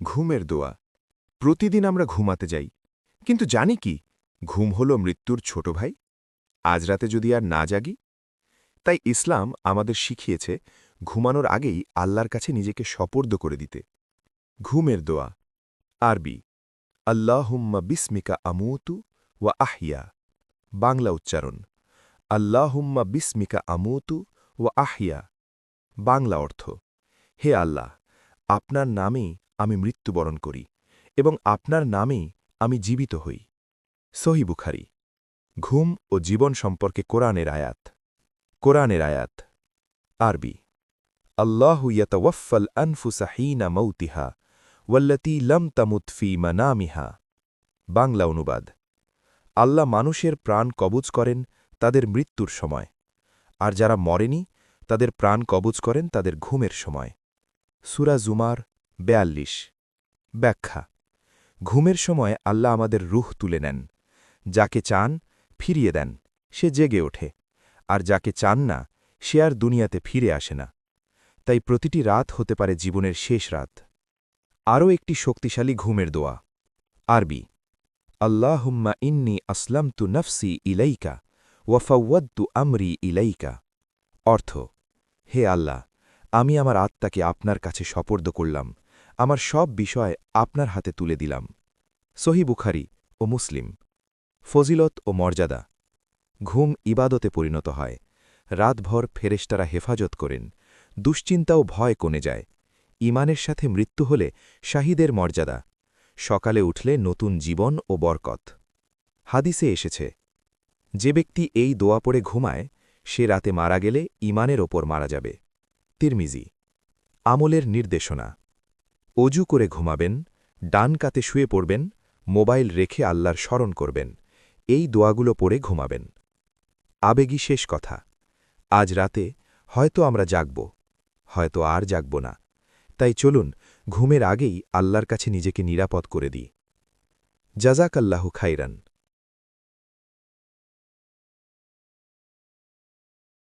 ঘুমের দোয়া। প্রতিদিন আমরা ঘুমাতে যাই। কিন্তু জানি কি, ঘুম হল মৃত্যুর ছোট ভাই। আজ রাতে যদি আর না জাগি, তাই ইসলাম আমাদের শিখিয়েছে ঘুমানোর আগেই আল্লাহর কাছে নিজেকে সপর্দ করে দিতে। ঘুমের দোয়া। আরবি, আল্লাহুম্মা বিস্মিকা আমুতু ওয়া আহিয়া বাংলা উচ্চারণ, আল্লাহুম্মা বিস্মিকা আমুতু ওয়া আহিয়া বাংলা অর্থ, হে আল্লাহ, আপনার নামেই আমি মৃত্যুবরণ করি এবং আপনার নামেই আমি জীবিত হই। সহি বুখারি। ঘুম ও জীবন সম্পর্কে কোরআনের আয়াত। কোরআনের আয়াত। আরবি। আল্লাহু ইয়াতাওয়াফাল আনফুসা হিনা মৌতিহা ওয়াল্লাতি লম তামুত ফি মানামিহা। বাংলা অনুবাদ। আল্লাহ মানুষের প্রাণ কবজ করেন তাদের মৃত্যুর সময়। আর যারা মরেনি, তাদের প্রাণ কবজ করেন তাদের ঘুমের সময়। সুরা জুমার বেয়াল্লিশ। ব্যাখ্যা। ঘুমের সময় আল্লাহ আমাদের রুহ তুলে নেন। যাকে চান ফিরিয়ে দেন। সে জেগে ওঠে। আর যাকে চান না, সে আর দুনিয়াতে ফিরে আসে না। তাই প্রতিটি রাত হতে পারে জীবনের শেষ রাত। আরও একটি শক্তিশালী ঘুমের দোয়া। আরবি। আল্লাহুম্মা ইন্নি আসলামতু নফসি ইলাইকা ওয়াফাওয়াদ্দু আমরি ইলাইকা। অর্থ, হে আল্লাহ, আমি আমার আত্মাকে আপনার কাছে সপর্দ করলাম। আমার সব বিষয় আপনার হাতে তুলে দিলাম। সহি বুখারি ও মুসলিম। ফজিলত ও মর্যাদা। ঘুম ইবাদতে পরিণত হয়। রাতভর ফেরেশতারা হেফাজত করেন। দুশ্চিন্তা ও ভয় কমে যায়। ইমানের সাথে মৃত্যু হলে শাহিদের মর্যাদা। সকালে উঠলে নতুন জীবন ও বরকত। হাদিসে এসেছে, যে ব্যক্তি এই দোয়া পড়ে ঘুমায়, সে রাতে মারা গেলে ইমানের ওপর মারা যাবে। তিরমিজি, আমলের নির্দেশনা। অজু করে ঘুমাবেন, ডান কাতে শুয়ে পড়বেন, মোবাইল রেখে আল্লাহর স্মরণ করবেন, এই দোয়াগুলো পড়ে ঘুমাবেন। আবেগী শেষ কথা। আজ রাতে হয়তো আমরা জাগব, হয়তো আর জাগব না। তাই চলুন, ঘুমের আগেই আল্লাহর কাছে নিজেকে নিরাপদ করে দিই। জাজাক আল্লাহ খাইরান।